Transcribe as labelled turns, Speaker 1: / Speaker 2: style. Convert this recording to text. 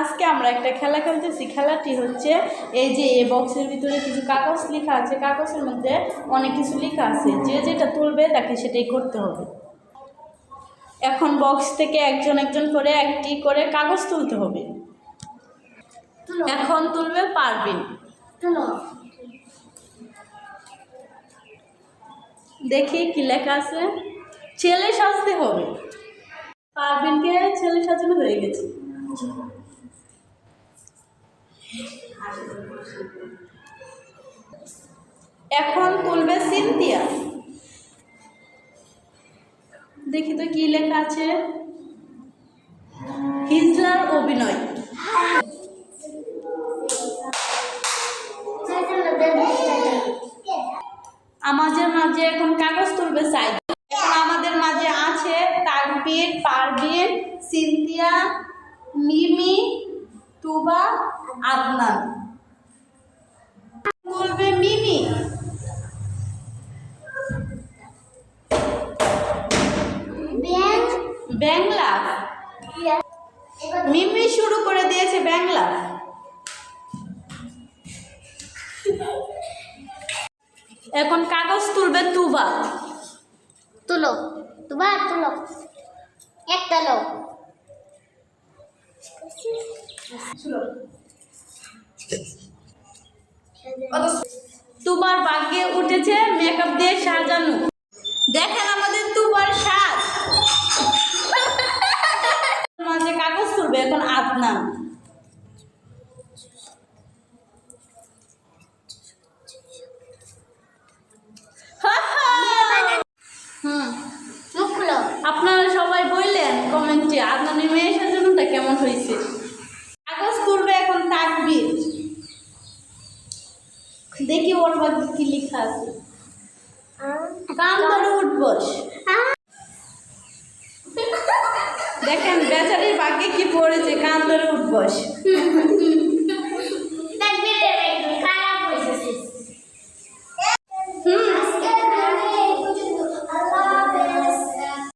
Speaker 1: আজকে আমরা একটা খেলা খেলতেছি। খেলাটি হচ্ছে এই যে এ বক্সের ভিতরে কিছু কাগজ লেখা আছে। কাগজের মধ্যে অনেক কিছু লেখা আছে। যে যেটা তুলবে তাকে সেটাই করতে হবে। এখন বক্স থেকে একজন একজন করে একটি করে কাগজ তুলতে হবে। এখন তুলবে পারবেন
Speaker 2: তুলো।
Speaker 1: দেখি কি লেখা আছে। ছেলে সাজতে হবে। পারবিনকে ছেলে সাজানো হয়ে গেছে। এখন তুলবে সিনথিয়া। দেখি তো কি লেখা আছে। হিজলার অভিনয়। আমাদের মাঝে এখন কাগজ তুলবে এখন আমাদের মাঝে আছে তাকবির পারবিন সিনথিয়া, মিমি তুবা আদনান। তুলবে মিমি।
Speaker 2: ব্যাগ
Speaker 1: বাংলা। মিমি শুরু করে দিয়েছে বাংলা। এখন কাগজ তুলবে তুবা।
Speaker 2: তুলো তুবা তুলো। একটা লো।
Speaker 1: তুবার ভাগ্যে উঠেছে মেকআপ দিয়ে সাজানো। দেখেন আমাদের তুবার সাজ। মাঝে কাগজ তুলবে, এখন আদনান। দেখি ওর বাকি কি লিখা আছে। কান ধরে উঠবস দেখেন বেচারির বাকি কি পড়েছে, কান ধরে উঠবস